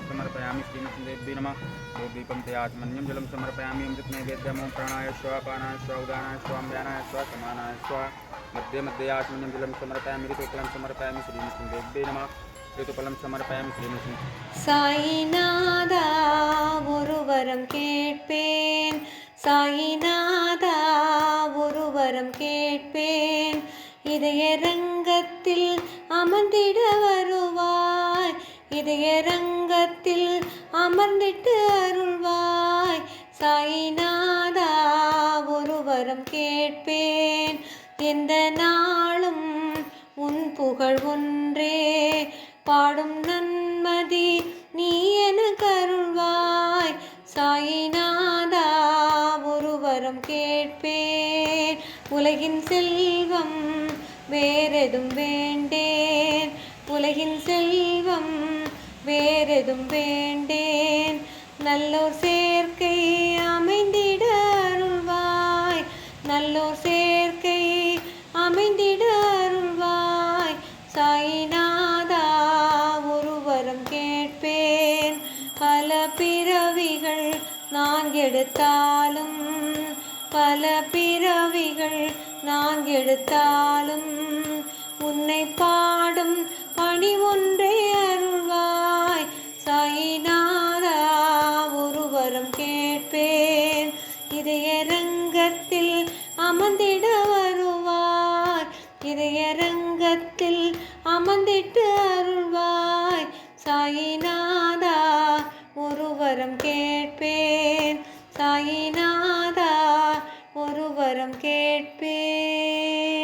समर्पयामि श्रीमद्देव्यै नमः भूदीपं ते आत्मन्यं जलं समर्पयामि अमृतनैवेद्यमो प्राणाय स्व पानाय स्व उदानाय स्वाम्यानाय स्व समानाय स्व मध्ये मध्ये आत्मन्यं जलं समर्पयामि ऋतुफलं समर्पयामि श्रीमद्देव्यै नमः ऋतुफलं समर्पयामि श्रीमद् சாயிநாதா ஒரு வரம் கேட்பேன் சாயிநாதா ஒரு வரம் கேட்பேன் இதய ரங்கத்தில் அமர்ந்திட வருவாய் இதய ரங்கத்தில் அமர்ந்திட்டு அருள்வாய். சாயிநாதா ஒருவரம் கேட்பேன். எந்த நாளும் உன் புகழ் ஒன்றே. பாடும் நன்மதி நீ என கருள்வாய் சாயிநாதா ஒருவரம் கேட்பேன். உலகின் செல்வம் வேறெதும் வேண்டேன். உலகின் செல்வம் வேறெதும் வேண்டேன். நல்லோர் சேர்க்கை அமைந்திட அருள்வாய். நல்லோர் சேர்க்கை அமைந்திட அருள்வாய். சாயிநாதா ஒருவரம் கேட்பேன். பல பிறவிகள் நான் எடுத்தாலும் பல பிறவிகள் நான் எடுத்தாலும் உன்னை பாடும் இதயரங்கத்தில் அமர்ந்திட வருவார். இதயரங்கத்தில் அமர்ந்திட்டு அருள்வாய். சாயிநாதா ஒருவரம் கேட்பேன். சாயிநாதா ஒருவரம் கேட்பேன்.